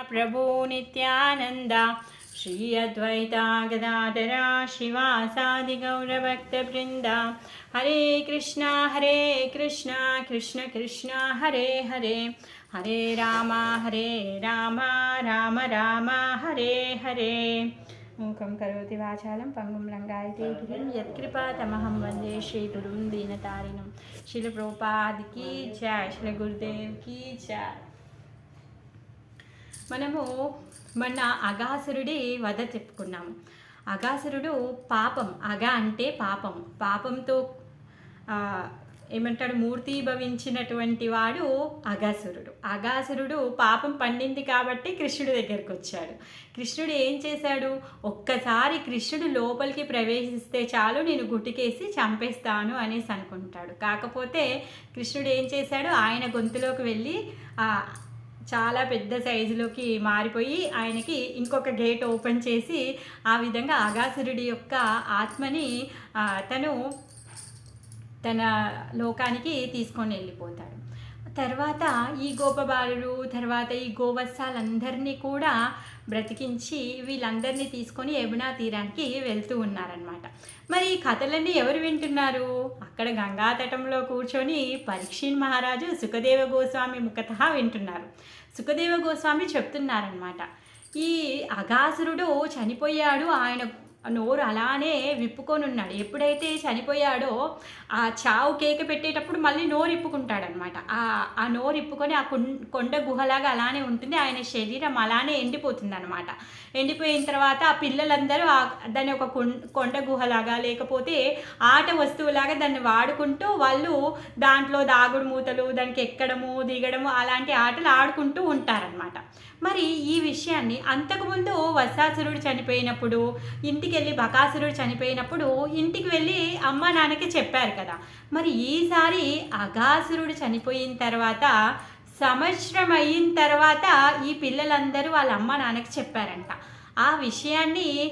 प्रभो नित्यानन्द श्री अद्वैता गदाधरा शिवासादिगौरभक्तवृन्द हरे कृष्णा हरे कृष्णा कृष्ण कृष्णा हरे हरे हरे राम हरे राम राम राम हरे हरे మూకం కరోతి వాచాలం పంగుం లంగాయతే గిరిం యత్కృపాతమహం వందే శ్రీ గురుం దీనతారిణం శిల ప్రోపాదికి జయ శిల గురుదేవ్కి జయ మనము మొన్న అగాసురుడి వధ చెప్పుకున్నాము. అగాసురుడు పాపం అగ అంటే పాపం. పాపంతో ఏమంటాడు మూర్తి భవించినటువంటి వాడు అగాసురుడు. అగాసురుడు పాపం పండింది కాబట్టి కృష్ణుడి దగ్గరికి వచ్చాడు. కృష్ణుడు ఏం చేశాడు? ఒక్కసారి కృష్ణుడు లోపలికి ప్రవేశిస్తే చాలు నేను గుటికేసి చంపేస్తాను అనేసి అనుకుంటాడు. కాకపోతే కృష్ణుడు ఏం చేశాడు? ఆయన గొంతులోకి వెళ్ళి చాలా పెద్ద సైజులోకి మారిపోయి ఆయనకి ఇంకొక గేట్ ఓపెన్ చేసి ఆ విధంగా అగాసురుడి యొక్క ఆత్మని తను తన లోకానికి తీసుకొని వెళ్ళిపోతాడు. తర్వాత ఈ గోపబాలుడు తర్వాత ఈ గోవత్సాలందరినీ కూడా బ్రతికించి వీళ్ళందరినీ తీసుకొని యమునా తీరానికి వెళ్తూ ఉన్నారనమాట మరి ఈ కథలన్నీ ఎవరు వింటున్నారు? అక్కడ గంగా తటంలో కూర్చొని పరీక్షిన్ మహారాజు సుఖదేవ గోస్వామి ముఖత వింటున్నారు. సుఖదేవ గోస్వామి చెప్తున్నారనమాట ఈ అగాసురుడు చనిపోయాడు ఆయన నోరు అలానే విప్పుకొని ఉన్నాడు ఎప్పుడైతే చనిపోయాడో ఆ చావు కేక పెట్టేటప్పుడు మళ్ళీ నోరు ఇప్పుకుంటాడనమాట ఆ ఆ నోరు ఇప్పుకొని ఆ కుం- కొండ గుహలాగా అలానే ఉంటుంది. ఆయన శరీరం అలానే ఎండిపోతుంది అనమాట ఎండిపోయిన తర్వాత ఆ పిల్లలందరూ ఆ దాన్ని ఒక కుం- కొండ గుహలాగా లేకపోతే ఆట వస్తువులాగా దాన్ని వాడుకుంటూ వాళ్ళు దాంట్లో దాగుడు మూతలు దానికి ఎక్కడము దిగడము అలాంటి ఆటలు ఆడుకుంటూ ఉంటారనమాట మరి ఈ విషయాన్ని అంతకుముందు వత్సాసురుడు చనిపోయినప్పుడు ఇంటికి వెళ్ళి బకాసురుడు చనిపోయినప్పుడు ఇంటికి వెళ్ళి అమ్మ నాన్నకి చెప్పారు కదా. మరి ఈసారి అగాసురుడు చనిపోయిన తర్వాత సంవత్సరం అయిన తర్వాత ఈ పిల్లలందరూ వాళ్ళ అమ్మ నాన్నకి చెప్పారంట. ఆ విషయాన్ని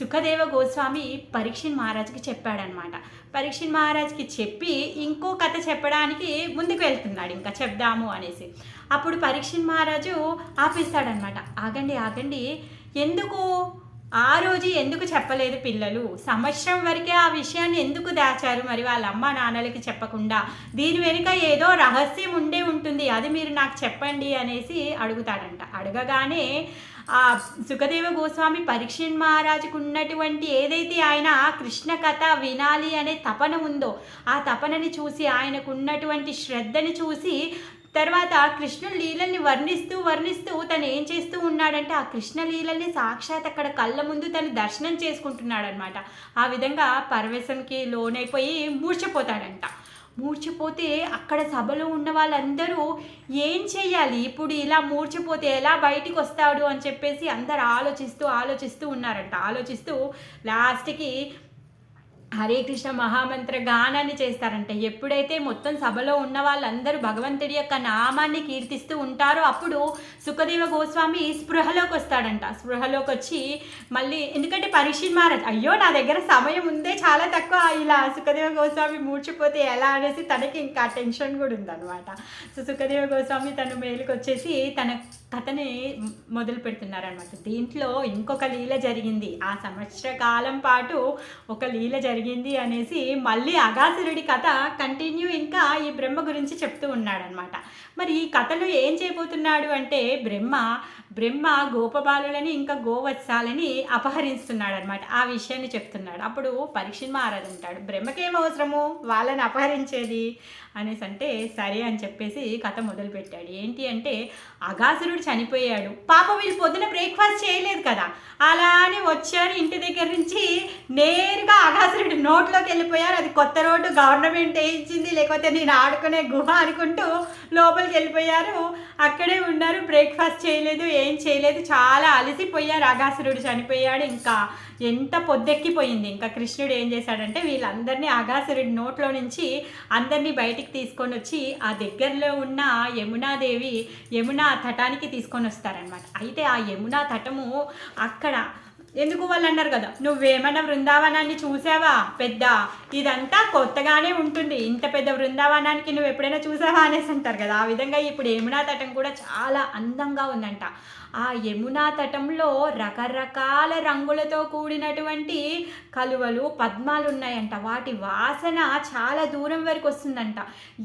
సుఖదేవ గోస్వామి పరీక్షణ్ మహారాజుకి చెప్పాడనమాట. పరీక్షణ్ మహారాజ్కి చెప్పి ఇంకో కథ చెప్పడానికి ముందుకు వెళ్తున్నాడు. ఇంకా చెప్దాము అనేసి. అప్పుడు పరీక్షణ్ మహారాజు ఆపిస్తాడనమాట. ఆగండి ఆగండి. ఎందుకు? ఆ రోజు ఎందుకు చెప్పలేదు పిల్లలు? సంవత్సరం వరకే ఆ విషయాన్ని ఎందుకు దాచారు? మరి వాళ్ళ అమ్మ నాన్నలకి చెప్పకుండా దీని వెనుక ఏదో రహస్యం ఉండే ఉంటుంది. అది మీరు నాకు చెప్పండి అనేసి అడుగుతాడంట. అడగగానే ఆ సుఖదేవ గోస్వామి పరీక్షణ్ మహారాజుకు ఉన్నటువంటి ఏదైతే ఆయన కృష్ణ కథ వినాలి అనే తపన ఉందో ఆ తపనని చూసి ఆయనకు ఉన్నటువంటి శ్రద్ధని చూసి తర్వాత కృష్ణుడు లీలల్ని వర్ణిస్తూ వర్ణిస్తూ తను ఏం చేస్తూ ఉన్నాడంటే ఆ కృష్ణ లీలల్ని సాక్షాత్ అక్కడ కళ్ళ ముందు తను దర్శనం చేసుకుంటున్నాడనమాట ఆ విధంగా పరవేశంకి లోనైపోయి మూర్చిపోతాడంట మూర్చిపోతే అక్కడ సభలో ఉన్న వాళ్ళందరూ ఏం చేయాలి? ఇప్పుడు ఇలా మూర్చిపోతే ఎలా బయటికి వస్తాడు అని చెప్పేసి అందరు ఆలోచిస్తూ ఆలోచిస్తూ ఉన్నారంట. ఆలోచిస్తూ లాస్ట్కి హరే కృష్ణ మహామంత్ర గానాన్ని చేస్తారంట. ఎప్పుడైతే మొత్తం సభలో ఉన్న వాళ్ళందరూ భగవంతుడి యొక్క నామాన్ని కీర్తిస్తూ ఉంటారో అప్పుడు సుఖదేవ గోస్వామి స్పృహలోకి వస్తాడంట. స్పృహలోకి వచ్చి మళ్ళీ ఎందుకంటే పరీక్ష మహారాజ్ అయ్యో నా దగ్గర సమయం ఉందే చాలా తక్కువ. ఇలా సుఖదేవ గోస్వామి మూర్చిపోతే ఎలా? అనేసి తనకి ఇంకా టెన్షన్ కూడా ఉందన్నమాట. సో సుఖదేవ గోస్వామి తను మేలుకు వచ్చేసి తన కథని మొదలు పెడుతున్నారనమాట దీంట్లో ఇంకొక లీల జరిగింది. ఆ సంవత్సర కాలం పాటు ఒక లీల జరిగింది అనేసి మళ్ళీ అగాసురుడి కథ కంటిన్యూ ఇంకా ఈ బ్రహ్మ గురించి చెప్తూ ఉన్నాడనమాట మరి ఈ కథలో ఏం చేయబోతున్నాడు అంటే బ్రహ్మ బ్రహ్మ గోపబాలులని ఇంకా గోవత్సాలని అపహరిస్తున్నాడనమాట ఆ విషయాన్ని చెప్తున్నాడు. అప్పుడు పరీక్ష మహారాజు అంటాడు బ్రహ్మకేం అవసరము? వాళ్ళని అపహరించేది? అనేసి అంటే సరే అని చెప్పేసి కథ మొదలుపెట్టాడు. ఏంటి అంటే అగాసురుడు చనిపోయాడు. పాప వీళ్ళు పొద్దున బ్రేక్ఫాస్ట్ చేయలేదు కదా. అలానే వచ్చారు ఇంటి దగ్గర నుంచి నేరుగా అగాసురుడు నోట్లోకి వెళ్ళిపోయారు. అది కొత్త రోడ్డు గవర్నమెంట్ వేయించింది. లేకపోతే నేను ఆడుకునే గుహ అనుకుంటూ లోపలికి వెళ్ళిపోయారు. అక్కడే ఉన్నారు. బ్రేక్ఫాస్ట్ చేయలేదు ఏం చేయలేదు. చాలా అలసిపోయారు అగాసురుడు చనిపోయాడు ఇంకా. ఎంత పొద్దెక్కిపోయింది. ఇంకా కృష్ణుడు ఏం చేశాడంటే వీళ్ళందరినీ అగాసురుడి నోట్లో నుంచి అందరినీ బయటికి తీసుకొని వచ్చి ఆ దగ్గరలో ఉన్న యమునాదేవి యమునా తటానికి తీసుకొని వస్తారనమాట అయితే ఆ యమునా తటము అక్కడ ఎందుకు వాళ్ళు అన్నారు కదా? నువ్వేమన్నా బృందావనాన్ని చూసావా పెద్ద? ఇదంతా కొత్తగానే ఉంటుంది. ఇంత పెద్ద బృందావనానికి నువ్వు ఎప్పుడైనా చూసావా అనేసి అంటారు కదా. ఆ విధంగా ఇప్పుడు యమునా తటం కూడా చాలా అందంగా ఉందంట. ఆ యమునా తటంలో రకరకాల రంగులతో కూడినటువంటి కలువలు పద్మాలు ఉన్నాయంట వాటి వాసన చాలా దూరం వరకు వస్తుందంట.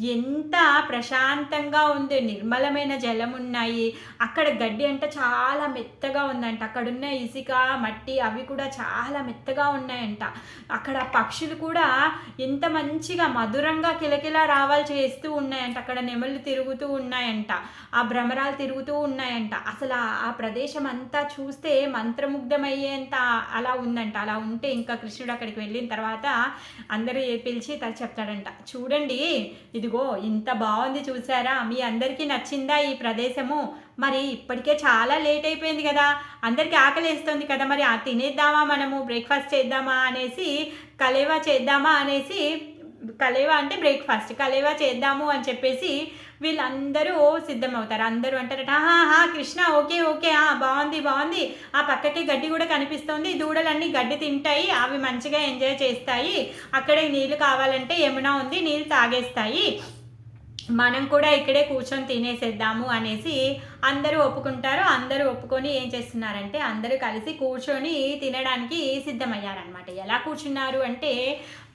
ఎంత ప్రశాంతంగా ఉంది. నిర్మలమైన జలం ఉన్నాయి అక్కడ గడ్డి అంటే చాలా మెత్తగా ఉందంట. అక్కడున్న ఇసుక మట్టి అవి కూడా చాలా మెత్తగా ఉన్నాయంట. అక్కడ పక్షులు కూడా ఎంత మంచిగా మధురంగా కిలకిలా రావాలు చేస్తూ ఉన్నాయంట. అక్కడ నెమళ్ళు తిరుగుతూ ఉన్నాయంట. ఆ భ్రమరాలు తిరుగుతూ ఉన్నాయంట. అసలు ఆ- ఆ ప్రదేశం అంతా చూస్తే మంత్రముగ్ధమయ్యేంత అలా ఉందంట. అలా ఉంటే ఇంకా కృష్ణుడు అక్కడికి వెళ్ళిన తర్వాత అందరూ పిలిచి తను చెప్తాడంట. చూడండి ఇదిగో ఇంత బాగుంది చూసారా? మీ అందరికీ నచ్చిందా ఈ ప్రదేశము? మరి ఇప్పటికే చాలా లేట్ అయిపోయింది కదా. అందరికీ ఆకలి వేస్తుంది కదా. మరి ఆ తినేద్దామా మనము? బ్రేక్ఫాస్ట్ చేద్దామా? అనేసి కలేవా చేద్దామా? అనేసి కలేవా అంటే బ్రేక్ఫాస్ట్. కలేవా చేద్దాము? అని చెప్పేసి వీళ్ళందరూ సిద్ధమవుతారు. అందరూ అంటారట హా కృష్ణ ఓకే ఓకే ఆ, బాగుంది బాగుంది. ఆ పక్కకి గడ్డి కూడా కనిపిస్తుంది. దూడలన్నీ గడ్డి తింటాయి అవి మంచిగా ఎంజాయ్ చేస్తాయి. అక్కడే నీళ్ళు కావాలంటే యమున ఉంది నీళ్ళు తాగేస్తాయి. మనం కూడా ఇక్కడే కూర్చొని తినేసేద్దాము అనేసి అందరూ ఒప్పుకుంటారు. అందరూ ఒప్పుకొని ఏం చేస్తున్నారంటే అందరూ కలిసి కూర్చొని తినడానికి సిద్ధమయ్యారనమాట ఎలా కూర్చున్నారు అంటే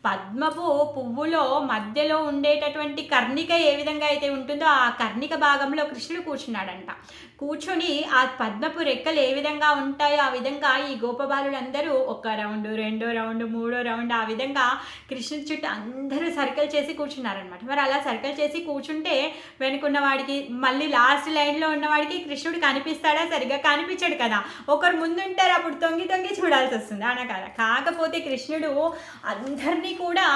పద్మపు పువ్వులో మధ్యలో ఉండేటటువంటి కర్ణిక ఏ విధంగా అయితే ఉంటుందో ఆ కర్ణిక భాగంలో కృష్ణుడు కూర్చున్నాడంట. కూర్చొని ఆ పద్మపు రెక్కలు ఏ విధంగా ఉంటాయో ఆ విధంగా ఈ గోపబాలులందరూ ఒక రౌండ్ రెండో రౌండ్ మూడో రౌండ్ ఆ విధంగా కృష్ణుడి చుట్టూ అందరూ సర్కిల్ చేసి కూర్చున్నారనమాట మరి అలా సర్కిల్ చేసి కూర్చుంటే వెనుకున్న వాడికి మళ్ళీ లాస్ట్ లైన్లో ఉన్నవాడికి కృష్ణుడు కనిపిస్తాడా? సరిగ్గా కనిపించాడు కదా. ఒకరు ముందుంటారు అప్పుడు తొంగి తొంగి చూడాల్సి వస్తుంది అన కదా? కాకపోతే కృష్ణుడు అందరినీ కూడా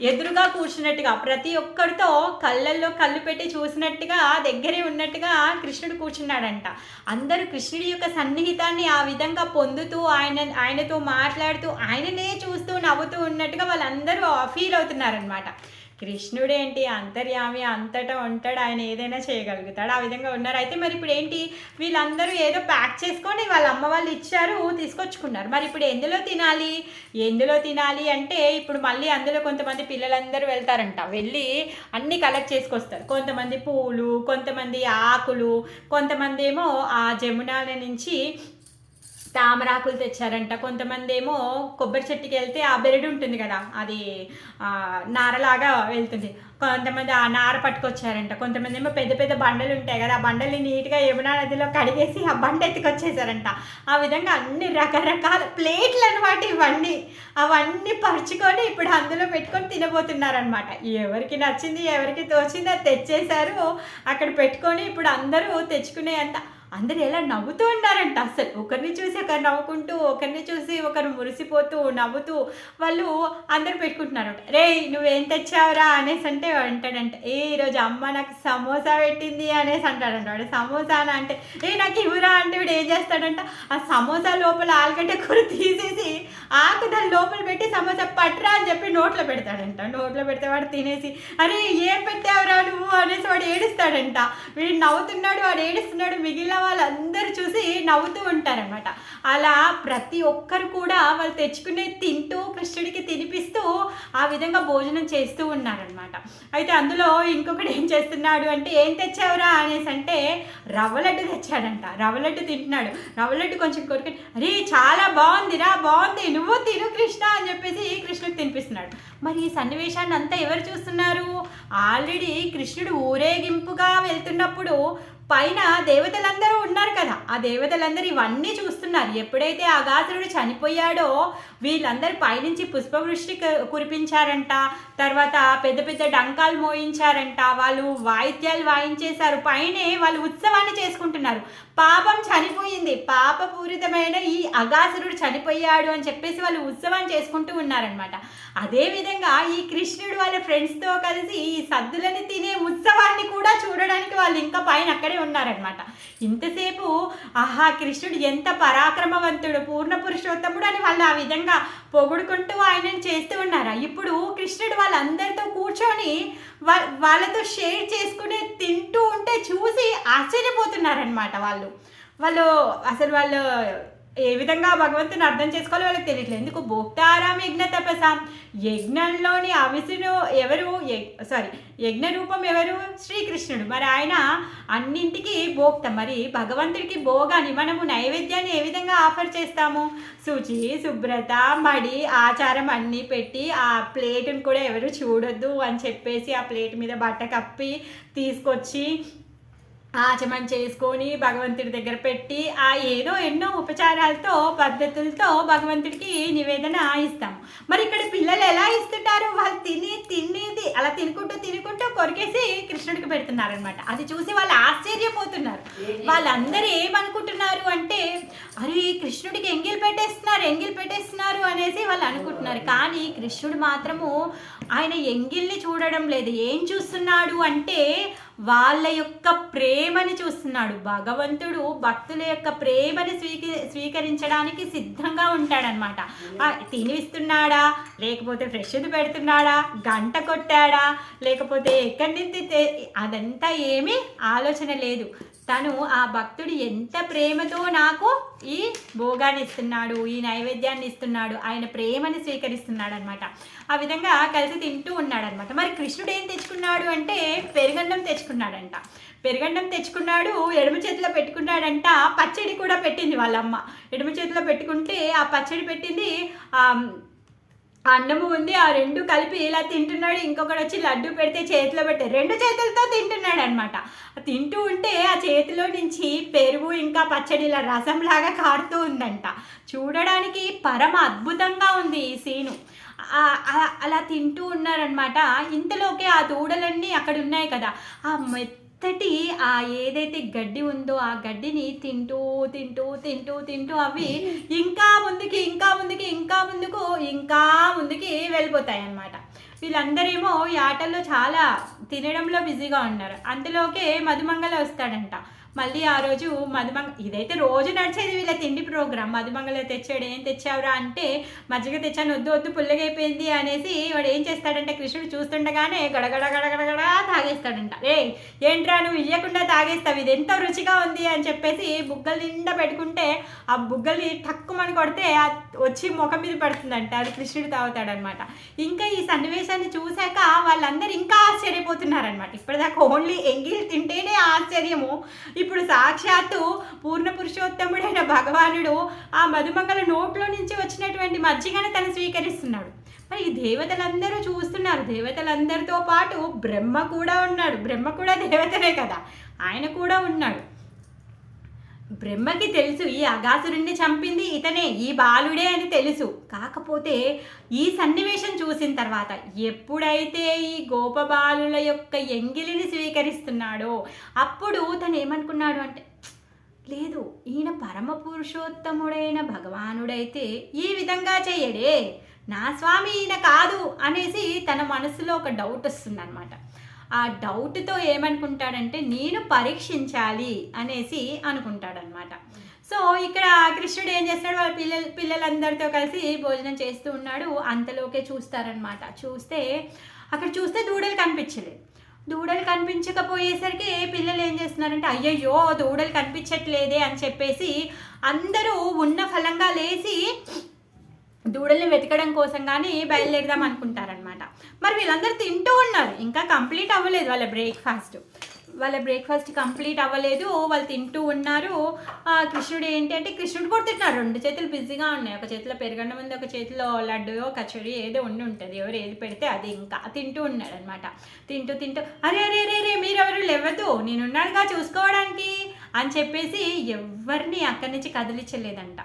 ఎదురుగా కూర్చున్నట్టుగా ప్రతి ఒక్కరితో కళ్ళల్లో కళ్ళు పెట్టి చూసినట్టుగా దగ్గరే ఉన్నట్టుగా కృష్ణుడు కూర్చున్నాడంట. అందరూ కృష్ణుడి యొక్క సన్నిహితాన్ని ఆ విధంగా పొందుతూ ఆయన ఆయనతో మాట్లాడుతూ ఆయననే చూస్తూ నవ్వుతూ ఉన్నట్టుగా వాళ్ళందరూ ఫీల్ అవుతున్నారనమాట కృష్ణుడేంటి? అంతర్యామి అంతటా ఉంటాడు. ఆయన ఏదైనా చేయగలుగుతాడు. ఆ విధంగా ఉన్నారు. అయితే మరి ఇప్పుడు ఏంటి? వీళ్ళందరూ ఏదో ప్యాక్ చేసుకొని వాళ్ళ అమ్మ వాళ్ళు ఇచ్చారు తీసుకొచ్చుకున్నారు. మరి ఇప్పుడు ఎందులో తినాలి? ఎందులో తినాలి అంటే ఇప్పుడు మళ్ళీ అందులో కొంతమంది పిల్లలందరూ వెళ్తారంట. వెళ్ళి అన్నీ కలెక్ట్ చేసుకొస్తారు. కొంతమంది పూలు కొంతమంది ఆకులు కొంతమంది ఏమో ఆ జమునాల నుంచి తామరాకులు తెచ్చారంట. కొంతమంది ఏమో కొబ్బరి చెట్టుకి వెళ్తే ఆ బెరడు ఉంటుంది కదా అది నారలాగా వెళ్తుంది. కొంతమంది ఆ నార పట్టుకొచ్చారంట. కొంతమంది ఏమో పెద్ద పెద్ద బండలు ఉంటాయి కదా ఆ బండల్ని నీట్గా యమునా నదిలో కడిగేసి ఆ బండ ఎత్తుకొచ్చేసారంట. ఆ విధంగా అన్ని రకరకాల ప్లేట్లు అనమాట ఇవన్నీ అవన్నీ పరుచుకొని ఇప్పుడు అందులో పెట్టుకొని తినబోతున్నారనమాట ఎవరికి నచ్చింది ఎవరికి తోచింది అది తెచ్చేశారు. అక్కడ పెట్టుకొని ఇప్పుడు అందరూ తెచ్చుకునే అంత అందరు ఎలా నవ్వుతూ ఉన్నారంట. అసలు ఒకరిని చూసి ఒకరు నవ్వుకుంటూ ఒకరిని చూసి ఒకరు మురిసిపోతూ నవ్వుతూ వాళ్ళు అందరు పెట్టుకుంటున్నారు రే నువ్వేం తెచ్చావురా? అనేసి అంటే అంటాడంట. ఏ ఈరోజు అమ్మ నాకు సమోసా పెట్టింది అనేసి అంటాడంట. వాడు సమోసానా? అంటే ఏ నాకు ఇవ్వరా అంటే వీడు ఏం చేస్తాడంట. ఆ సమోసా లోపల ఆలుగడ్డ కూర తీసేసి ఆకు దాని లోపల పెట్టి సమోసా పట్రా అని చెప్పి నోట్లో పెడతాడంట. నోట్లో పెడితే వాడు తినేసి అరే ఏం పెట్టావురా నువ్వు? అనేసి వాడు ఏడుస్తాడంట. వీడు నవ్వుతున్నాడు వాడు ఏడుస్తున్నాడు మిగిలిన వాళ్ళందరూ చూసి నవ్వుతూ ఉంటారనమాట అలా ప్రతి ఒక్కరు కూడా వాళ్ళు తెచ్చుకునే తింటూ కృష్ణుడికి తినిపిస్తూ ఆ విధంగా భోజనం చేస్తూ ఉన్నారనమాట అయితే అందులో ఇంకొకటి ఏం చేస్తున్నాడు అంటే ఏం తెచ్చావురా? అనేసి అంటే రవ్వ లడ్డు తెచ్చాడంట. రవ్వ లడ్డు తింటున్నాడు. రవ్వ లడ్డు కొంచెం కొరికి అరే చాలా బాగుందిరా బాగుంది. నువ్వు తిను కృష్ణ అని చెప్పేసి కృష్ణుడికి తినిపిస్తున్నాడు. మరి ఈ సన్నివేశాన్ని అంతా ఎవరు చూస్తున్నారు? ఆల్రెడీ కృష్ణుడు ఊరేగింపుగా వెళ్తున్నప్పుడు పైన దేవతలందరూ ఉన్నారు కదా ఆ దేవతలందరూ ఇవన్నీ చూస్తున్నారు. ఎప్పుడైతే అగాధుడు చనిపోయాడో వీళ్ళందరూ పైనుంచి పుష్పవృష్టి కురిపించారంట. తర్వాత పెద్ద పెద్ద డంకాలు మోయించారంట. వాళ్ళు వాయిద్యాలు వాయించేశారు. పైనే వాళ్ళు ఉత్సవాన్ని చేసుకుంటున్నారు. పాపం చనిపోయింది. పాపపూరితమైన ఈ అగాసురుడు చనిపోయాడు అని చెప్పేసి వాళ్ళు ఉత్సవం చేసుకుంటూ ఉన్నారనమాట అదేవిధంగా ఈ కృష్ణుడు వాళ్ళ ఫ్రెండ్స్తో కలిసి ఈ సద్దులని తినే ఉత్సవాన్ని కూడా చూడడానికి వాళ్ళు ఇంకా పైన అక్కడే ఉన్నారనమాట ఇంతసేపు ఆహా కృష్ణుడు ఎంత పరాక్రమవంతుడు పూర్ణ పురుషోత్తముడు అని వాళ్ళు ఆ విధంగా పొగుడుకుంటూ ఆయనను చేస్తూ ఉన్నారా? ఇప్పుడు కృష్ణుడు వాళ్ళందరితో కూర్చొని వా- వాళ్ళతో షేర్ చేసుకుని తింటూ ఉంటే చూసి ఆశ్చర్యపోతున్నారనమాట వాళ్ళు. వాళ్ళు అసలు వాళ్ళు ఏ విధంగా భగవంతుని అర్థం చేసుకోవాలో వాళ్ళకి తెలియట్లేదు. ఎందుకు? భోక్తారాం యజ్ఞ తపసాం? యజ్ఞంలోని అవిసును ఎవరు? సారీ యజ్ఞ రూపం ఎవరు? శ్రీకృష్ణుడు. మరి ఆయన అన్నింటికి భోక్త. మరి భగవంతుడికి భోగాన్ని మనము నైవేద్యాన్ని ఏ విధంగా ఆఫర్ చేస్తాము? శుచి శుభ్రత మడి ఆచారం అన్నీ పెట్టి ఆ ప్లేట్ని కూడా ఎవరు చూడొద్దు అని చెప్పేసి ఆ ప్లేట్ మీద బట్ట కప్పి తీసుకొచ్చి ఆచమం చేసుకొని భగవంతుడి దగ్గర పెట్టి ఆ ఏదో ఎన్నో ఉపచారాలతో పద్ధతులతో భగవంతుడికి నివేదన ఇస్తాం. మరి ఇక్కడ పిల్లలు ఎలా ఇస్తుంటారు? వాళ్ళు తిని తినేది అలా తినుకుంటూ తినుకుంటూ కొరికేసి కృష్ణుడికి పెడుతున్నారనమాట అది చూసి వాళ్ళు ఆశ్చర్యపోతున్నారు. వాళ్ళందరూ ఏమనుకుంటున్నారు అంటే అరే కృష్ణుడికి ఎంగిల్ పెట్టేస్తున్నారు ఎంగిల్ పెట్టేస్తున్నారు అనేసి వాళ్ళు అనుకుంటున్నారు. కానీ కృష్ణుడు మాత్రము ఆయన ఎంగిల్ని చూడడం లేదు. ఏం చూస్తున్నాడు అంటే వాళ్ళ యొక్క ప్రేమని చూస్తున్నాడు. భగవంతుడు భక్తుల యొక్క ప్రేమని స్వీకరి స్వీకరించడానికి సిద్ధంగా ఉంటాడనమాట తినిస్తున్నాడా లేకపోతే ఫ్రెష్ది పెడుతున్నాడా? గంట కొట్టాడా? లేకపోతే ఎక్కడి నుంచి అదంతా ఏమీ ఆలోచన లేదు. తను ఆ భక్తుడు ఎంత ప్రేమతో నాకు ఈ భోగాన్ని ఇస్తున్నాడు ఈ నైవేద్యాన్ని ఇస్తున్నాడు ఆయన ప్రేమని స్వీకరిస్తున్నాడు అనమాట ఆ విధంగా కలిసి తింటూ ఉన్నాడనమాట. మరి కృష్ణుడు ఏం తెచ్చుకున్నాడు అంటే పెరుగన్నం తెచ్చుకున్నాడంట. పెరుగన్నం తెచ్చుకున్నాడు ఎడమ చేతిలో పెట్టుకున్నాడంట పచ్చడి కూడా పెట్టింది వాళ్ళమ్మ. ఎడమ చేతిలో పెట్టుకుంటే ఆ పచ్చడి పెట్టింది అన్నము ఉంది ఆ రెండు కలిపి ఇలా తింటున్నాడు ఇంకొకటి వచ్చి లడ్డు పెడితే చేతిలో పెడితే రెండు చేతులతో తింటున్నాడు అనమాట తింటూ ఉంటే ఆ చేతిలో నుంచి పెరుగు ఇంకా పచ్చడి ఇలా రసంలాగా కారుతూ ఉందంట. చూడడానికి పరమ అద్భుతంగా ఉంది ఈ సీను. అలా తింటూ ఉన్నారనమాట ఇంతలోకే ఆ దూడలన్నీ అక్కడ ఉన్నాయి కదా. ఆ అంతటి ఆ ఏదైతే గడ్డి ఉందో ఆ గడ్డిని తింటూ తింటూ తింటూ తింటూ అవి ఇంకా ముందుకి ఇంకా ముందుకి ఇంకా ముందుకు ఇంకా ముందుకి వెళ్ళిపోతాయి అన్నమాట వీళ్ళందరేమో ఈ ఆటల్లో చాలా తినడంలో బిజీగా ఉన్నారు. అంతలోకే మధుమంగళ వస్తాడంట. మళ్ళీ ఆ రోజు మధుమంగ ఇదైతే రోజు నడిచేది వీళ్ళ తిండి ప్రోగ్రామ్. మధుమంగళ తెచ్చాడు ఏం తెచ్చావురా అంటే మజ్జిగ తెచ్చాను వద్దు వద్దు పుల్లగైపోయింది అనేసి వాడు ఏం చేస్తాడంటే కృష్ణుడు చూస్తుండగానే గడగడ గడగడగడ తాగేస్తాడంట. ఏ ఏంట్రా నువ్వు ఇయ్యకుండా తాగేస్తావు ఇది ఎంత రుచిగా ఉంది? అని చెప్పేసి బుగ్గలు నిండా పెట్టుకుంటే ఆ బుగ్గల్ని తక్కువని కొడితే వచ్చి ముఖం మీద పడుతుందంట. అది కృష్ణుడు తాగుతాడనమాట. ఇంకా ఈ సన్నివేశాన్ని చూశాక వాళ్ళందరూ ఇంకా ఆశ్చర్యపోతున్నారనమాట. ఇప్పటిదాకా ఓన్లీ ఎంగిల్ తింటేనే ఆశ్చర్యము. ఇప్పుడు సాక్షాత్తు పూర్ణ పురుషోత్తముడైన భగవానుడు ఆ మధుమంగళ నోట్లో నుంచి వచ్చినటువంటి మజ్జిగను తను స్వీకరిస్తున్నాడు. మరి ఈ దేవతలందరూ చూస్తున్నారు. దేవతలందరితో పాటు బ్రహ్మ కూడా ఉన్నాడు. బ్రహ్మ కూడా దేవతనే కదా. ఆయన కూడా ఉన్నాడు. బ్రహ్మకి తెలుసు ఈ అగాసురుణ్ణి చంపింది ఇతనే ఈ బాలుడే అని తెలుసు. కాకపోతే ఈ సన్నివేశం చూసిన తర్వాత ఎప్పుడైతే ఈ గోపబాలుల యొక్క ఎంగిలిని స్వీకరిస్తున్నాడో అప్పుడు తను ఏమనుకున్నాడు అంటే లేదు ఈయన పరమ పురుషోత్తముడైన భగవానుడైతే ఈ విధంగా చేయడే నా స్వామి ఈయన కాదు అనేసి తన మనసులో ఒక డౌట్ వస్తుందన్నమాట. అనమాట ఆ డౌట్తో ఏమనుకుంటాడంటే నేను పరీక్షించాలి అనేసి అనుకుంటాడనమాట. సో ఇక్కడ కృష్ణుడు ఏం చేస్తాడు వాళ్ళ పిల్లలు పిల్లలందరితో కలిసి భోజనం చేస్తూ ఉన్నాడు. అంతలోకే చూస్తారనమాట. చూస్తే అక్కడ చూస్తే దూడలు కనిపించలేదు. దూడలు కనిపించకపోయేసరికి పిల్లలు ఏం చేస్తున్నారంటే అయ్యయ్యో దూడలు కనిపించట్లేదే అని చెప్పేసి అందరూ ఉన్న ఫలంగా లేచి దూడల్ని వెతకడం కోసం కానీ బయలుదేరదాం అనుకుంటారనమాట. మరి వీళ్ళందరూ తింటూ ఉన్నారు. ఇంకా కంప్లీట్ అవ్వలేదు వాళ్ళ బ్రేక్ఫాస్ట్. వాళ్ళ బ్రేక్ఫాస్ట్ కంప్లీట్ అవ్వలేదు. వాళ్ళు తింటూ ఉన్నారు. కృష్ణుడు ఏంటి అంటే కృష్ణుడు కూడా తింటున్నారు. రెండు చేతులు బిజీగా ఉన్నాయి. ఒక చేతిలో పెరగడం ఉంది ఒక చేతిలో లడ్డు కచోరీ ఏదో ఉండి ఉంటుంది. ఎవరు ఏది పెడితే అది ఇంకా తింటూ ఉన్నాడు అనమాట తింటూ తింటూ అరే అరే రే రే మీరెవరు లేవద్దు. నేనున్నానుగా చూసుకోవడానికి అని చెప్పేసి ఎవరిని అక్కడి నుంచి కదిలించలేదంట.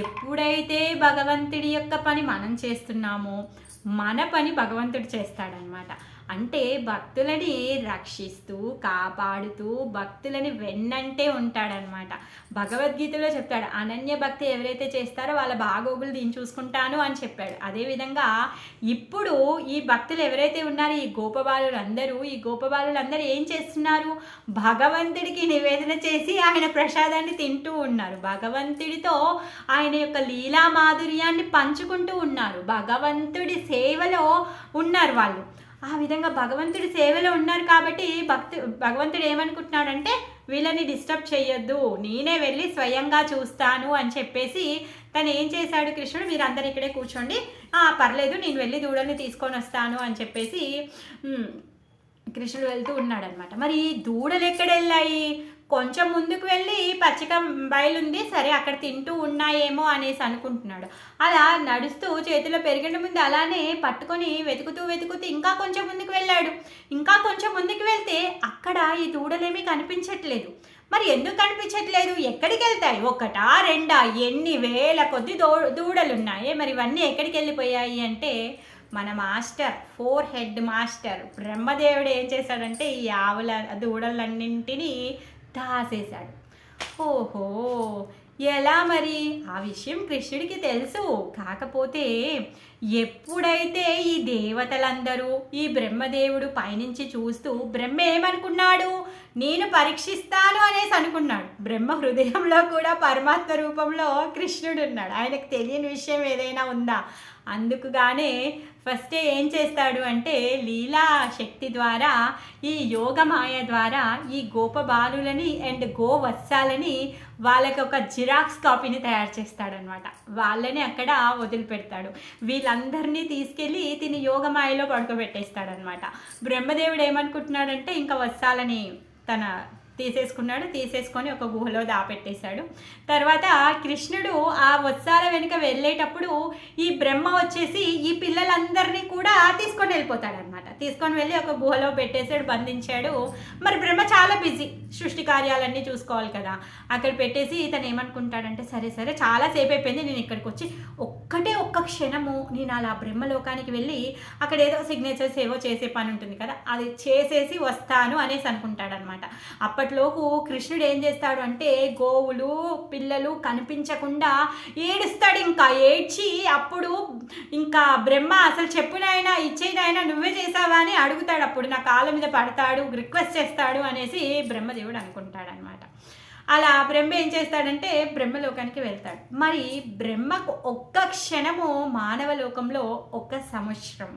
ఎప్పుడైతే భగవంతుడి యొక్క పని మనం చేస్తున్నామో మన పని భగవంతుడు చేస్తాడనమాట. అంటే భక్తులని రక్షిస్తూ కాపాడుతూ భక్తులని వెన్నంటే ఉంటాడనమాట. భగవద్గీతలో చెప్తాడు అనన్య భక్తి ఎవరైతే చేస్తారో వాళ్ళ బాగోగులు దీన్ని చూసుకుంటాను అని చెప్పాడు. అదేవిధంగా ఇప్పుడు ఈ భక్తులు ఎవరైతే ఉన్నారో ఈ గోపబాలులందరూ ఈ గోపబాలులందరూ ఏం చేస్తున్నారు? భగవంతుడికి నివేదన చేసి ఆయన ప్రసాదాన్ని తింటూ ఉన్నారు. భగవంతుడితో ఆయన యొక్క లీలా మాధుర్యాన్ని పంచుకుంటూ ఉన్నారు. భగవంతుడి సేవలో ఉన్నారు వాళ్ళు. ఆ విధంగా భగవంతుడి సేవలో ఉన్నారు కాబట్టి భక్తు భగవంతుడు ఏమనుకుంటున్నాడంటే వీళ్ళని డిస్టర్బ్ చేయొద్దు నేనే వెళ్ళి స్వయంగా చూస్తాను అని చెప్పేసి తను ఏం చేశాడు కృష్ణుడు మీరు అందరు ఇక్కడే కూర్చోండి. "ఆ, పర్లేదు నేను వెళ్ళి దూడల్ని తీసుకొని వస్తాను అని చెప్పేసి కృష్ణుడు వెళ్తూ ఉన్నాడనమాట. మరి దూడలు ఎక్కడ వెళ్ళాయి? కొంచెం ముందుకు వెళ్ళి పచ్చిక బయలుంది సరే అక్కడ తింటూ ఉన్నాయేమో అనేసి అనుకుంటున్నాడు. అలా నడుస్తూ చేతిలో పెరిగిన ముందు అలానే పట్టుకొని వెతుకుతూ వెతుకుతూ ఇంకా కొంచెం ముందుకు వెళ్ళాడు. ఇంకా కొంచెం ముందుకు వెళ్తే అక్కడ ఈ దూడలేమీ కనిపించట్లేదు. మరి ఎందుకు కనిపించట్లేదు? ఎక్కడికి వెళ్తాయి? ఒకటా రెండా ఎన్ని వేల కొద్ది దో దూడలు ఉన్నాయి మరి ఇవన్నీ ఎక్కడికి వెళ్ళిపోయాయి అంటే మన మాస్టర్ ఫోర్ హెడ్ మాస్టర్ బ్రహ్మదేవుడు ఏం చేశాడంటే ఈ ఆవుల దూడలన్నింటినీ దాసేశాడు ఓహో ఎలా మరి? ఆ విషయం కృష్ణుడికి తెలుసు. కాకపోతే ఎప్పుడైతే ఈ దేవతలందరూ ఈ బ్రహ్మదేవుడు పైనుంచి చూస్తూ బ్రహ్మ ఏమనుకున్నాడు? నేను పరీక్షిస్తాను అనేసి అనుకున్నాడు. బ్రహ్మ హృదయంలో కూడా పరమాత్మ రూపంలో కృష్ణుడు ఉన్నాడు ఆయనకు తెలియని విషయం ఏదైనా ఉందా? అందుకుగానే ఫస్ట్ ఏం చేస్తాడు అంటే లీలా శక్తి ద్వారా ఈ యోగమాయ ద్వారా ఈ గోపబాలులని అండ్ గోవత్సాలని వాళ్ళకి ఒక జిరాక్స్ కాపీని తయారు చేస్తాడనమాట. వాళ్ళని అక్కడ వదిలిపెడతాడు. వీళ్ళందరినీ తీసుకెళ్ళి తిని యోగమాయలో పడుకోబెట్టేస్తాడనమాట. బ్రహ్మదేవుడు ఏమనుకుంటున్నాడంటే ఇంకా వత్సాలని తన తీసేసుకున్నాడు. తీసేసుకొని ఒక గుహలో దాపెట్టేశాడు. తర్వాత కృష్ణుడు ఆ వత్సాల వెనుక వెళ్ళేటప్పుడు ఈ బ్రహ్మ వచ్చేసి ఈ పిల్లలందరినీ కూడా తీసుకొని వెళ్ళిపోతాడనమాట తీసుకొని వెళ్ళి ఒక గుహలో పెట్టేసాడు బంధించాడు. మరి బ్రహ్మ చాలా బిజీ. సృష్టి కార్యాలన్నీ చూసుకోవాలి కదా. అక్కడ పెట్టేసి ఇతను ఏమనుకుంటాడంటే సరే సరే చాలా సేపు అయిపోయింది నేను ఇక్కడికి వచ్చి ఒక్కటే ఒక్క క్షణము నేను అలా బ్రహ్మలోకానికి వెళ్ళి అక్కడ ఏదో సిగ్నేచర్స్ ఏవో చేసే పని ఉంటుంది కదా అది చేసేసి వస్తాను అనేసి అనుకుంటాడనమాట అప్పట్లోపు కృష్ణుడు ఏం చేస్తాడు అంటే గోవులు పిల్లలు కనిపించకుండా ఏడుస్తాడు. ఇంకా ఏడ్చి అప్పుడు ఇంకా బ్రహ్మ అసలు చెప్పునైనా ఇచ్చేదైనా నువ్వే చేసావా అని అడుగుతాడు. అప్పుడు నా కాళ్ళ మీద పడతాడు రిక్వెస్ట్ చేస్తాడు అనేసి బ్రహ్మదేవుడు అనుకుంటాడనమాట అలా బ్రహ్మ ఏం చేస్తాడంటే బ్రహ్మలోకానికి వెళ్తాడు. మరి బ్రహ్మకు ఒక్క క్షణము మానవ లోకంలో ఒక సంవత్సరం.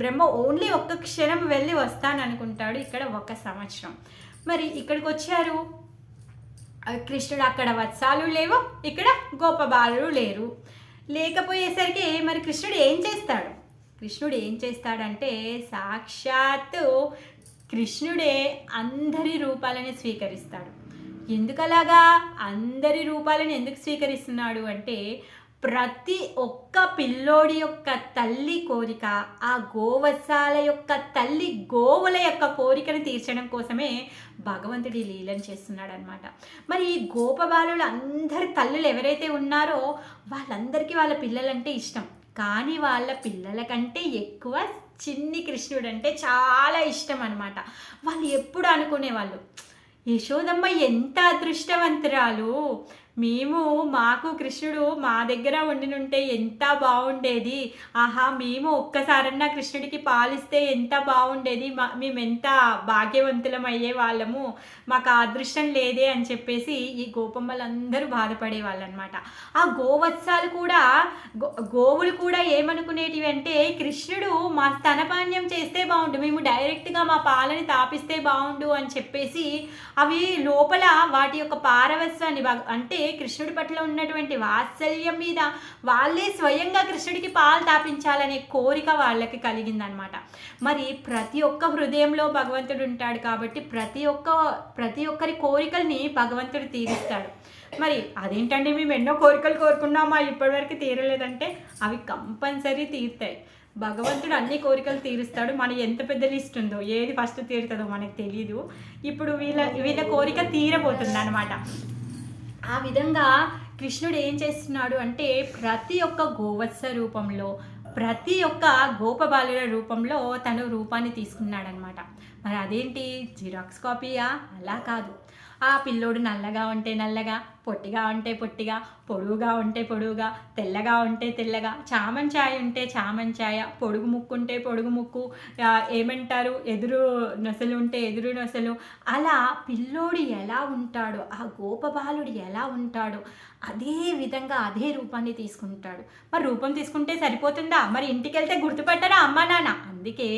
బ్రహ్మ ఓన్లీ ఒక్క క్షణం వెళ్ళి వస్తాననుకుంటాడు. ఇక్కడ ఒక సంవత్సరం. మరి ఇక్కడికి వచ్చారు? కృష్ణుడు అక్కడ వత్సాలు లేవు ఇక్కడ గోపబాలు లేరు. లేకపోయేసరికి మరి కృష్ణుడు ఏం చేస్తాడు? కృష్ణుడు ఏం చేస్తాడంటే సాక్షాత్తు కృష్ణుడే అందరి రూపాలని స్వీకరిస్తాడు. ఎందుకలాగా? అందరి రూపాలను ఎందుకు స్వీకరిస్తున్నాడు అంటే ప్రతి ఒక్క పిల్లోడి యొక్క తల్లి కోరిక ఆ గోవత్సాల యొక్క తల్లి గోవుల యొక్క కోరికను తీర్చడం కోసమే భగవంతుడి లీలను చేస్తున్నాడు అనమాట మరి ఈ గోపబాలులు అందరి తల్లులు ఎవరైతే ఉన్నారో వాళ్ళందరికీ వాళ్ళ పిల్లలంటే ఇష్టం. కానీ వాళ్ళ పిల్లల కంటే ఎక్కువ చిన్ని కృష్ణుడు అంటే చాలా ఇష్టం అనమాట వాళ్ళు ఎప్పుడు అనుకునేవాళ్ళు యశోదమ్మ ఎంత అదృష్టవంతురాలు మేము మాకు కృష్ణుడు మా దగ్గర ఉండినుంటే ఎంత బాగుండేది ఆహా మేము ఒక్కసారన్నా కృష్ణుడికి పాలిస్తే ఎంత బాగుండేది మా మేము ఎంత భాగ్యవంతులం అయ్యే వాళ్ళము? మాకు అదృష్టం లేదే అని చెప్పేసి ఈ గోపమ్మలందరూ బాధపడే వాళ్ళనమాట ఆ గోవత్సాలు కూడా గో గోవులు కూడా ఏమనుకునేటివి అంటే కృష్ణుడు మా స్తనపాన్యం చేస్తే బాగుండు మేము డైరెక్ట్గా మా పాలని తాపిస్తే బాగుండు అని చెప్పేసి అవి లోపల వాటి యొక్క పారవస్యాన్ని అంటే కృష్ణుడి పట్ల ఉన్నటువంటి వాత్సల్యం మీద వాళ్ళే స్వయంగా కృష్ణుడికి పాలు తాపించాలనే కోరిక వాళ్ళకి కలిగిందనమాట మరి ప్రతి ఒక్క హృదయంలో భగవంతుడు ఉంటాడు కాబట్టి ప్రతి ఒక్క ప్రతి ఒక్కరి కోరికల్ని భగవంతుడు తీరుస్తాడు. మరి అదేంటండి మేము ఎన్నో కోరికలు కోరుకున్నామా? ఇప్పటివరకు తీరలేదంటే అవి కంపల్సరీ తీరుతాయి. భగవంతుడు అన్ని కోరికలు తీరుస్తాడు. మన ఎంత పెద్ద లిస్ట్ ఉందో ఏది ఫస్ట్ తీరుతుందో మనకు తెలియదు ఇప్పుడు వీళ్ళ వీళ్ళ కోరిక తీరబోతుంది అనమాట ఆ విధంగా కృష్ణుడు ఏం చేస్తున్నాడు అంటే ప్రతి ఒక్క గోవత్స రూపంలో ప్రతి ఒక్క గోపబాలుల రూపంలో తను రూపాన్ని తీసుకున్నాడనమాట మరి అదేంటి? జిరాక్స్ కాపీయా? అలా కాదు. ఆ పిల్లోడు నల్లగా ఉంటే నల్లగా పొట్టిగా ఉంటే పొట్టిగా పొడువుగా ఉంటే పొడువుగా తెల్లగా ఉంటే తెల్లగా చామంచాయ ఉంటే చామంచాయ పొడుగు ముక్కు ఉంటే పొడుగు ముక్కు ఏమంటారు? ఎదురు నొసలు ఉంటే ఎదురు నొసలు. అలా పిల్లోడు ఎలా ఉంటాడో ఆ గోపబాలుడు ఎలా ఉంటాడో అదే విధంగా అదే రూపాన్ని తీసుకుంటాడు. మరి రూపం తీసుకుంటే సరిపోతుందా? మరి ఇంటికి వెళ్తే గుర్తుపట్టరా అమ్మ నాన్న? అందుకే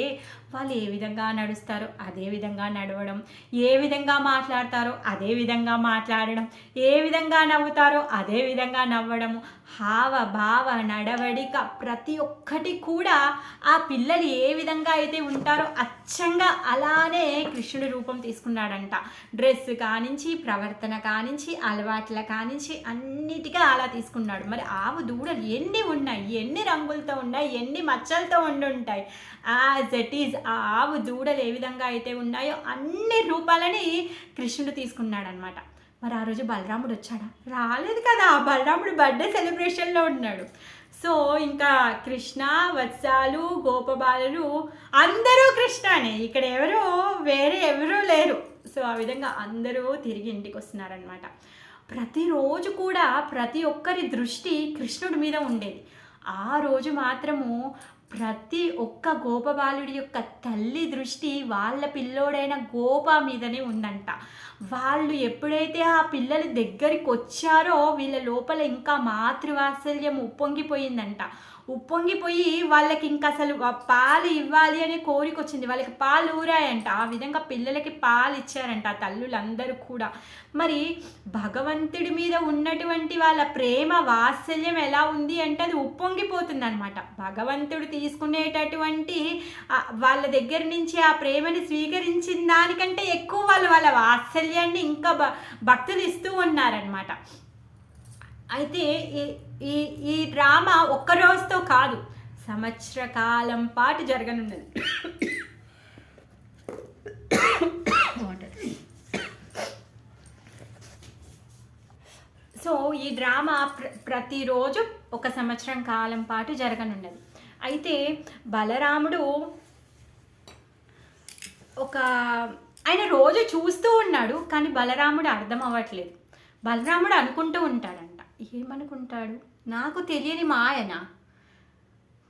వాళ్ళు ఏ విధంగా నడుస్తారో అదే విధంగా నడవడం ఏ విధంగా మాట్లాడతారో అదే విధంగా మాట్లాడడం ఏ విధంగా నవ్వుతారో అదే విధంగా నవ్వడము హావ భావ నడవడిక ప్రతి ఒక్కటి కూడా ఆ పిల్లలు ఏ విధంగా అయితే ఉంటారో అచ్చంగా అలానే కృష్ణుడి రూపం తీసుకున్నాడంట. డ్రెస్ కానించి ప్రవర్తన కానించి అలవాట్ల కానించి అన్నిటిగా అలా తీసుకున్నాడు. మరి ఆవు దూడలు ఎన్ని ఉన్నాయి? ఎన్ని రంగులతో ఉన్నాయి? ఎన్ని మచ్చలతో ఉండి ఉంటాయి యాజ్ ఇట్ ఈజ్ ఆ ఆవు దూడలు ఏ విధంగా అయితే ఉన్నాయో అన్ని రూపాలని కృష్ణుడు తీసుకున్నాడనమాట మరి ఆ రోజు బలరాముడు వచ్చాడా? రాలేదు కదా. బలరాముడు బర్త్డే సెలబ్రేషన్లో ఉన్నాడు. సో ఇంకా కృష్ణ వత్సాలు గోపబాలులు అందరూ కృష్ణనే. ఇక్కడ ఎవరు వేరే ఎవరూ లేరు. సో ఆ విధంగా అందరూ తిరిగి ఇంటికి వస్తున్నారనమాట ప్రతిరోజు కూడా ప్రతి ఒక్కరి దృష్టి కృష్ణుడి మీద ఉండేది. ఆ రోజు మాత్రము ప్రతి ఒక్క గోపబాలుడి యొక్క తల్లి దృష్టి వాళ్ళ పిల్లోడైన గోప మీదనే ఉందంట. వాళ్ళు ఎప్పుడైతే ఆ పిల్లలు దగ్గరికి వచ్చారో వీళ్ళ లోపల ఇంకా మాతృవాత్సల్యం ఉప్పొంగిపోయిందంట. ఉప్పొంగిపోయి వాళ్ళకి ఇంకా అసలు పాలు ఇవ్వాలి అనే కోరిక వచ్చింది వాళ్ళకి పాలు ఊరాయంట. ఆ విధంగా పిల్లలకి పాలు ఇచ్చారంట ఆ తల్లులందరూ కూడా. మరి భగవంతుడి మీద ఉన్నటువంటి వాళ్ళ ప్రేమ వాత్సల్యం ఎలా ఉంది అంటే అది ఉప్పొంగిపోతుంది అనమాట భగవంతుడు తీసుకునేటటువంటి వాళ్ళ దగ్గర నుంచి ఆ ప్రేమని స్వీకరించిన దానికంటే ఎక్కువ వాళ్ళు వాళ్ళ వాత్సల్యాన్ని ఇంకా భ భక్తులు ఇస్తూ ఉన్నారనమాట అయితే ఈ ఈ డ్రామా ఒక్క రోజుతో కాదు సంవత్సర కాలం పాటు జరగనున్నది. సో ఈ డ్రామా ప్ర ప్రతిరోజు ఒక సంవత్సరం కాలం పాటు జరగనున్నది. అయితే బలరాముడు ఒక ఆయన రోజు చూస్తూ ఉన్నాడు కానీ బలరాముడు అర్థం అవ్వట్లేదు. బలరాముడు అనుకుంటూ ఉంటాడంట ఏమనుకుంటాడు? నాకు తెలియని మాయనా.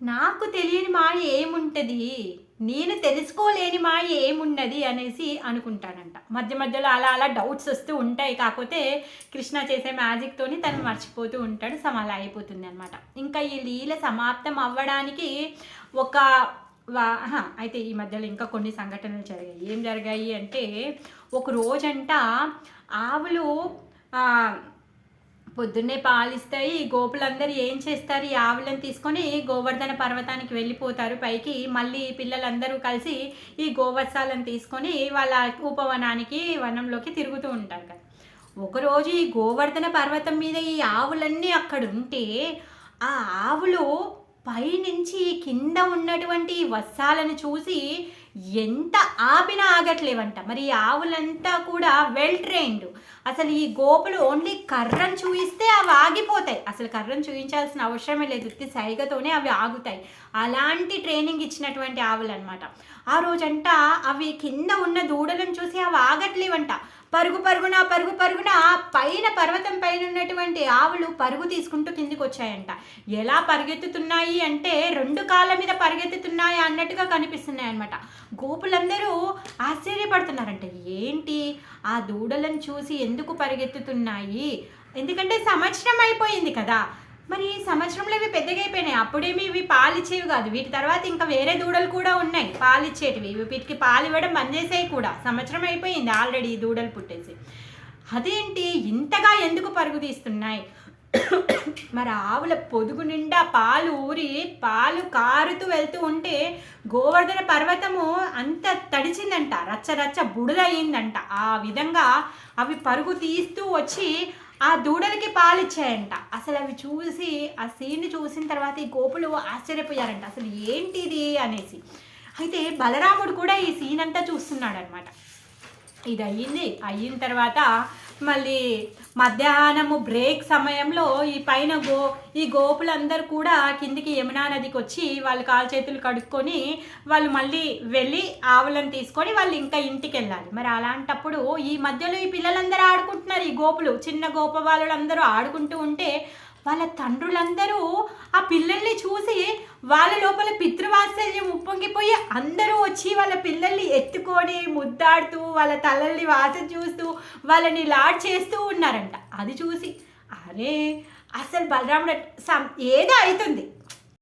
నాకు తెలియని మాయ ఏముంటుంది? నేను తెలుసుకోలేని మాయ ఏమున్నది? అనేసి అనుకుంటాడంట. మధ్య మధ్యలో అలా అలా డౌట్స్ వస్తూ ఉంటాయి. కాకపోతే కృష్ణ చేసే మ్యాజిక్తోని తను మర్చిపోతూ ఉంటాడు. సమాల అయిపోతుంది అనమాట ఇంకా ఈ లీల సమాప్తం అవ్వడానికి ఒక వా అయితే ఈ మధ్యలో ఇంకా కొన్ని సంఘటనలు జరిగాయి. ఏం జరిగాయి అంటే ఒక రోజంట ఆవులు పొద్దున్నే పాలిస్తాయి. గోపులందరూ ఏం చేస్తారు? ఈ ఆవులను తీసుకొని గోవర్ధన పర్వతానికి వెళ్ళిపోతారు. పైకి మళ్ళీ పిల్లలందరూ కలిసి ఈ గోవత్సాలను తీసుకొని వాళ్ళ ఉపవనానికి వనంలోకి తిరుగుతూ ఉంటారు కదా. ఒకరోజు ఈ గోవర్ధన పర్వతం మీద ఈ ఆవులన్నీ అక్కడ ఉంటే ఆ ఆవులు పైనుంచి కింద ఉన్నటువంటి వస్త్రాలను వత్సాలను చూసి ఎంత ఆపినా ఆగట్లేవంట. మరి ఆవులంతా కూడా వెల్ ట్రైన్డ్. అసలు ఈ గోపులు ఓన్లీ కర్రను చూయిస్తే అవి ఆగిపోతాయి. అసలు కర్రను చూయించాల్సిన అవసరమే లేదు. ఉత్తి సైగతోనే అవి ఆగుతాయి. అలాంటి ట్రైనింగ్ ఇచ్చినటువంటి ఆవులు అనమాట ఆ రోజంట అవి కింద ఉన్న దూడలను చూసి అవి ఆగట్లేవంట. పరుగు పరుగున పరుగు పరుగున పైన పర్వతం పైన ఉన్నటువంటి ఆవులు పరుగు తీసుకుంటూ కిందికి వచ్చాయంట. ఎలా పరిగెత్తుతున్నాయి అంటే రెండు కాళ్ళ మీద పరిగెత్తుతున్నాయి అన్నట్టుగా కనిపిస్తున్నాయి అనమాట గోపులందరూ ఆశ్చర్యపడుతున్నారంట. ఏంటి? ఆ దూడలను చూసి ఎందుకు పరిగెత్తుతున్నాయి? ఎందుకంటే సంవత్సరం అయిపోయింది కదా. మరి ఈ సంవత్సరంలో ఇవి పెద్దగా అయిపోయినాయి. అప్పుడేమి ఇవి పాలిచ్చేవి కాదు. వీటి తర్వాత ఇంకా వేరే దూడలు కూడా ఉన్నాయి. పాలిచ్చేటివి ఇవి వీటికి పాలు ఇవ్వడం బంద్ చేసేవి కూడా. సంవత్సరం అయిపోయింది. ఆల్రెడీ ఈ దూడలు పుట్టేసి. అదేంటి? ఇంతగా ఎందుకు పరుగు తీస్తున్నాయి? మరి ఆవుల పొదుగు నిండా పాలు ఊరి పాలు కారుతూ వెళ్తూ ఉంటే గోవర్ధన పర్వతము అంత తడిచిందంట రచ్చ రచ్చ బుడదయ్యిందంట ఆ విధంగా అవి పరుగు తీస్తూ వచ్చి ఆ దూడలకి పాలు ఇచ్చాయంట అసలు అవి చూసి ఆ సీన్ని చూసిన తర్వాత ఈ గోపులు ఆశ్చర్యపోయారంట. అసలు ఏంటిది అనేసి. అయితే బలరాముడు కూడా ఈ సీన్ అంతా చూస్తున్నాడు అనమాట ఇది అయ్యింది అయిన తర్వాత మళ్ళీ మధ్యాహ్నము బ్రేక్ సమయంలో ఈ పైన గో ఈ గోపులందరూ కూడా కిందికి యమునా నదికి వచ్చి వాళ్ళు కాలు చేతులు కడుక్కొని వాళ్ళు మళ్ళీ వెళ్ళి ఆవులను తీసుకొని వాళ్ళు ఇంకా ఇంటికి వెళ్ళాలి మరి అలాంటప్పుడు ఈ మధ్యలో ఈ పిల్లలందరూ ఆడుకుంటున్నారు ఈ గోపులు చిన్న గోప వాళ్ళందరూ ఆడుకుంటూ ఉంటే వాళ్ళ తండ్రులందరూ ఆ పిల్లల్ని చూసి వాళ్ళ లోపల పితృవాత్సల్యం ఉప్పొంగిపోయి అందరూ వచ్చి వాళ్ళ పిల్లల్ని ఎత్తుకొని ముద్దాడుతూ వాళ్ళ తలల్ని వాస చూస్తూ వాళ్ళని లాడ్ చేస్తూ ఉన్నారంట. అది చూసి అరే అసలు బలరాముడు సం ఏదో అవుతుంది.